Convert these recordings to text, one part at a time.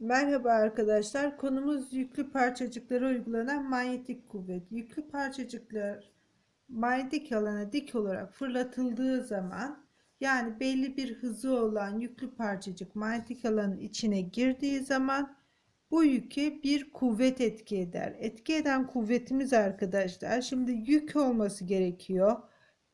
Merhaba arkadaşlar. Konumuz yüklü parçacıklara uygulanan manyetik kuvvet. Yüklü parçacıklar manyetik alana dik olarak fırlatıldığı zaman yani belli bir hızı olan yüklü parçacık manyetik alanın içine girdiği zaman bu yüke bir kuvvet etki eder. Etki eden kuvvetimiz arkadaşlar şimdi yük olması gerekiyor.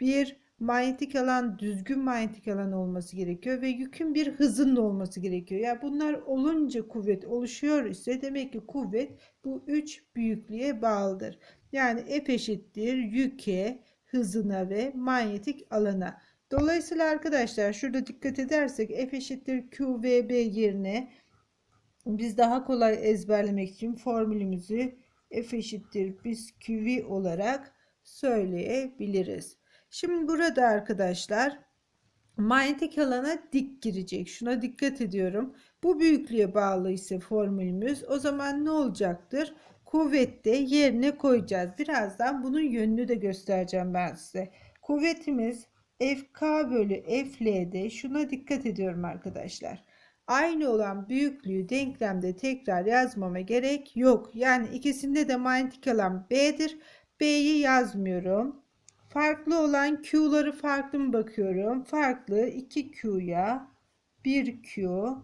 Bir manyetik alan düzgün manyetik alan olması gerekiyor ve yükün bir hızın da olması gerekiyor. Yani bunlar olunca kuvvet oluşuyor ise demek ki kuvvet bu üç büyüklüğe bağlıdır. Yani F eşittir yüke, hızına ve manyetik alana. Dolayısıyla arkadaşlar şurada dikkat edersek F eşittir QVB yerine biz daha kolay ezberlemek için formülümüzü F eşittir biz QV olarak söyleyebiliriz. Şimdi burada arkadaşlar manyetik alana dik girecek. Şuna dikkat ediyorum. Bu büyüklüğe bağlı ise formülümüz o zaman ne olacaktır? Kuvvette yerine koyacağız. Birazdan bunun yönünü de göstereceğim ben size. Kuvvetimiz FK bölü FL'de şuna dikkat ediyorum arkadaşlar. Aynı olan büyüklüğü denklemde tekrar yazmama gerek yok. Yani ikisinde de manyetik alan B'dir. B'yi yazmıyorum. Farklı olan Q'ları farklı mı bakıyorum? Farklı 2Q'ya 1Q.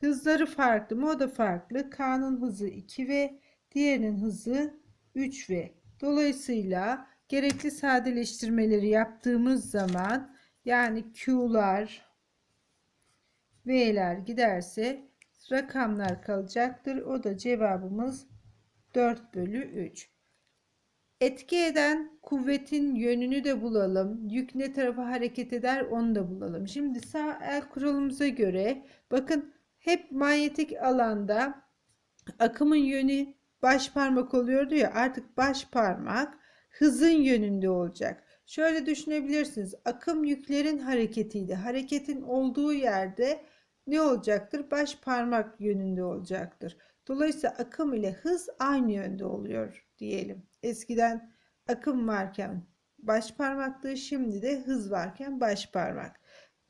Hızları farklı mı? O da farklı. K'nın hızı 2V, diğerinin hızı 3V. Dolayısıyla gerekli sadeleştirmeleri yaptığımız zaman yani Q'lar, V'ler giderse rakamlar kalacaktır. O da cevabımız 4 bölü 3. Etki eden kuvvetin yönünü de bulalım. Yük ne tarafa hareket eder onu da bulalım. Şimdi sağ el kuralımıza göre bakın hep manyetik alanda akımın yönü baş parmak oluyordu ya artık baş parmak hızın yönünde olacak. Şöyle düşünebilirsiniz. Akım yüklerin hareketiydi. Hareketin olduğu yerde ne olacaktır? Baş parmak yönünde olacaktır. Dolayısıyla akım ile hız aynı yönde oluyor diyelim. Eskiden akım varken baş parmaktı, şimdi de hız varken baş parmak.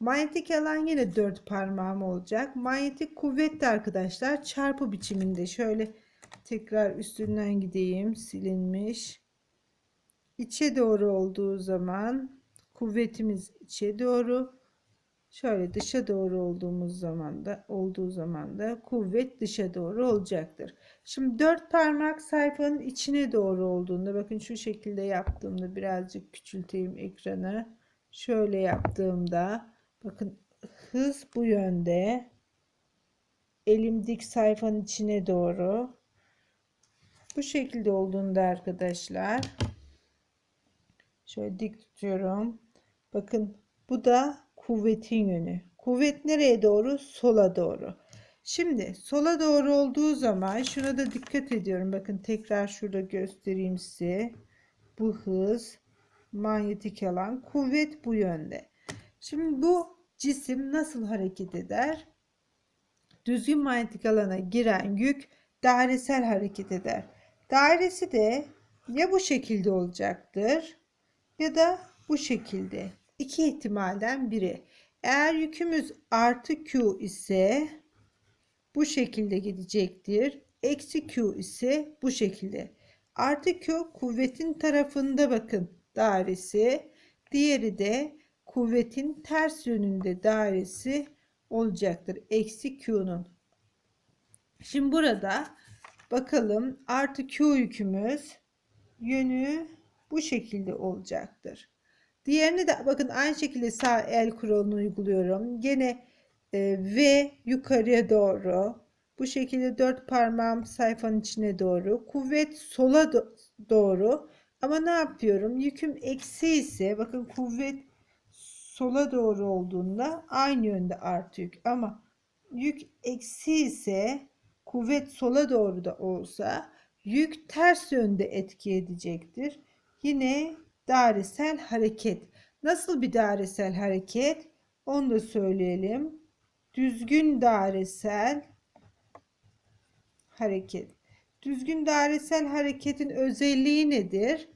Manyetik alan yine dört parmağım olacak. Manyetik kuvvet de arkadaşlar çarpı biçiminde. Şöyle tekrar üstünden gideyim. Silinmiş. İçe doğru olduğu zaman kuvvetimiz içe doğru. Şöyle dışa doğru olduğumuz zaman da olduğu zaman da kuvvet dışa doğru olacaktır. Şimdi dört parmak sayfanın içine doğru olduğunda bakın şu şekilde yaptığımda birazcık küçülteyim ekranı. Şöyle yaptığımda bakın hız bu yönde. Elim dik sayfanın içine doğru. Bu şekilde olduğunda arkadaşlar şöyle dik tutuyorum. Bakın bu da kuvvetin yönü. Kuvvet nereye doğru? Sola doğru. Şimdi sola doğru olduğu zaman şuna da dikkat ediyorum. Bakın tekrar şurada göstereyim size. Bu hız manyetik alan kuvvet bu yönde. Şimdi bu cisim nasıl hareket eder? Düzgün manyetik alana giren yük dairesel hareket eder. Dairesi de ya bu şekilde olacaktır ya da bu şekilde. İki ihtimalden biri. Eğer yükümüz artı Q ise bu şekilde gidecektir. Eksi Q ise bu şekilde. Artı Q kuvvetin tarafında bakın dairesi. Diğeri de kuvvetin ters yönünde dairesi olacaktır. Eksi Q'nun. Şimdi burada bakalım artı Q yükümüz yönü bu şekilde olacaktır. Diğerini de bakın aynı şekilde sağ el kuralını uyguluyorum. Gene e, V yukarıya doğru. Bu şekilde dört parmağım sayfanın içine doğru. Kuvvet sola do doğru. Ama ne yapıyorum? Yüküm eksi ise bakın kuvvet sola doğru olduğunda aynı yönde artı yük. Ama yük eksi ise kuvvet sola doğru da olsa yük ters yönde etki edecektir. Yine dairesel hareket. Nasıl bir dairesel hareket? Onu da söyleyelim. Düzgün dairesel hareket. Düzgün dairesel hareketin özelliği nedir?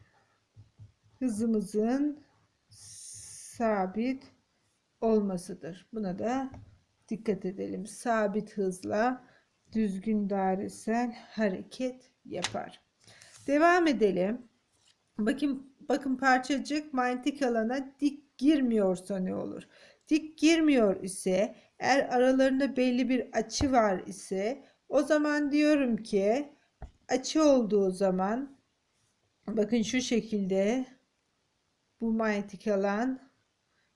Hızımızın sabit olmasıdır. Buna da dikkat edelim. Sabit hızla düzgün dairesel hareket yapar. Devam edelim. Bakın bakın parçacık manyetik alana dik girmiyorsa ne olur? Dik girmiyor ise eğer aralarında belli bir açı var ise o zaman diyorum ki açı olduğu zaman bakın şu şekilde bu manyetik alan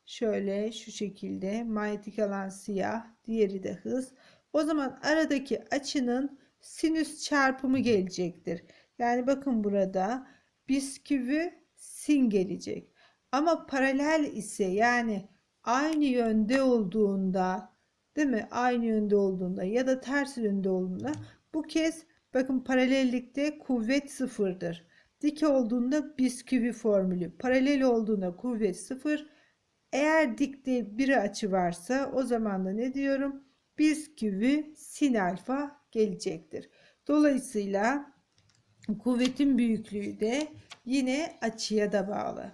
şöyle şu şekilde manyetik alan siyah diğeri de hız o zaman aradaki açının sinüs çarpımı gelecektir. Yani bakın burada bisküvi sin gelecek. Ama paralel ise yani aynı yönde olduğunda değil mi? Aynı yönde olduğunda ya da ters yönde olduğunda bu kez bakın paralellikte kuvvet sıfırdır. Dik olduğunda bisküvi formülü. Paralel olduğunda kuvvet sıfır. Eğer dikte bir açı varsa o zaman da ne diyorum? Bisküvi sin alfa gelecektir. Dolayısıyla kuvvetin büyüklüğü de yine açıya da bağlı.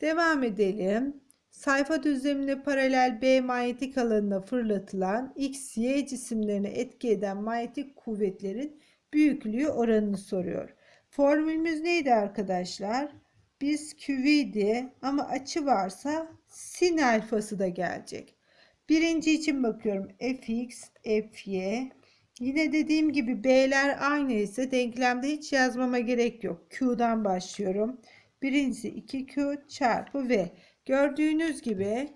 Devam edelim. Sayfa düzlemine paralel B manyetik alanına fırlatılan X, Y cisimlerine etki eden manyetik kuvvetlerin büyüklüğü oranını soruyor. Formülümüz neydi arkadaşlar? Biz QV'di ama açı varsa sin alfası da gelecek. Birinci için bakıyorum fx, fy. Yine dediğim gibi b'ler aynı ise denklemde hiç yazmama gerek yok. Q'dan başlıyorum. Birincisi 2Q çarpı V. Gördüğünüz gibi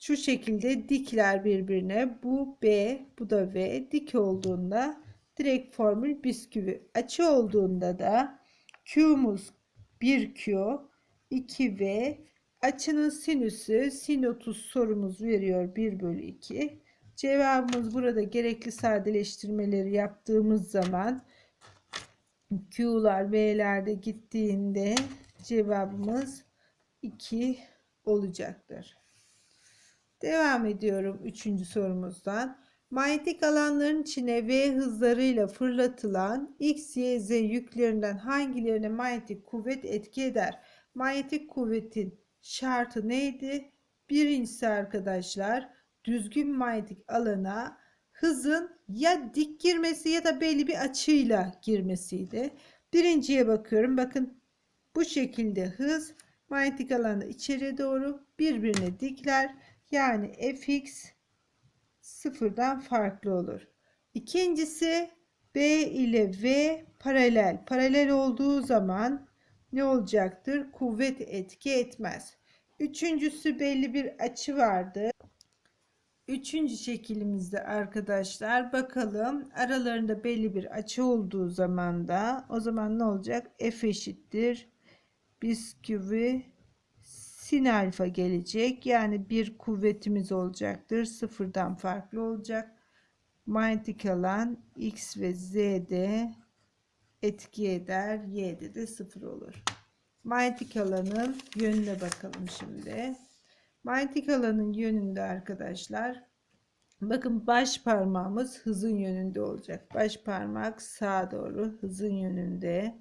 şu şekilde dikler birbirine. Bu B, bu da V. Dik olduğunda direkt formül bisküvi. Açı olduğunda da Q'muz 1Q, 2V. Açının sinüsü sin 30 sorumuz veriyor 1 bölü 2. Cevabımız burada gerekli sadeleştirmeleri yaptığımız zaman Q'lar V'lerde gittiğinde cevabımız 2 olacaktır. Devam ediyorum 3. sorumuzdan. Manyetik alanların içine V hızlarıyla fırlatılan X, Y, Z yüklerinden hangilerine manyetik kuvvet etki eder? Manyetik kuvvetin şartı neydi? Birincisi arkadaşlar düzgün manyetik alana hızın ya dik girmesi ya da belli bir açıyla girmesiydi. Birinciye bakıyorum. Bakın bu şekilde hız manyetik alanda içeriye doğru birbirine dikler. Yani fx sıfırdan farklı olur. İkincisi B ile V paralel. Paralel olduğu zaman ne olacaktır? Kuvvet etki etmez. Üçüncüsü belli bir açı vardı. Üçüncü şeklimizde arkadaşlar bakalım aralarında belli bir açı olduğu zaman da o zaman ne olacak? F eşittir. Bisküvi sin alfa gelecek. Yani bir kuvvetimiz olacaktır. Sıfırdan farklı olacak. Manyetik alan X ve Z'de etki eder. Y'de de sıfır olur. Manyetik alanın yönüne bakalım şimdi. Manyetik alanın yönünde arkadaşlar bakın baş parmağımız hızın yönünde olacak. Baş parmak sağa doğru hızın yönünde.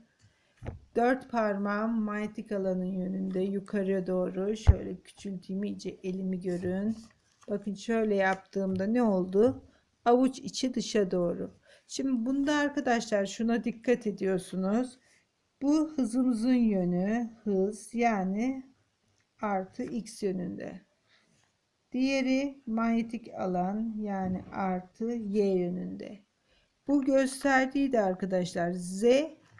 Dört parmağım manyetik alanın yönünde yukarıya doğru şöyle küçülteyim iyice elimi görün. Bakın şöyle yaptığımda ne oldu? Avuç içi dışa doğru. Şimdi bunda arkadaşlar şuna dikkat ediyorsunuz. Bu hızımızın yönü hız yani artı x yönünde. Diğeri manyetik alan yani artı y yönünde. Bu gösterdiği arkadaşlar z.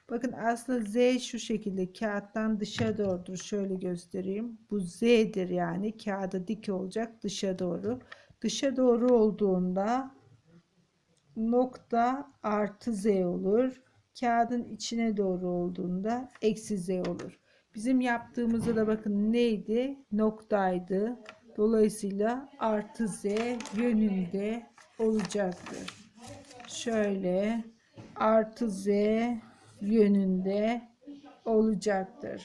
Bakın aslında z şu şekilde kağıttan dışa doğrudur. Şöyle göstereyim. Bu z'dir yani kağıda dik olacak dışa doğru. Dışa doğru olduğunda nokta artı z olur. Kağıdın içine doğru olduğunda eksi z olur. Bizim yaptığımızda da bakın neydi? Noktaydı. Dolayısıyla artı z yönünde olacaktır. Şöyle artı z yönünde olacaktır.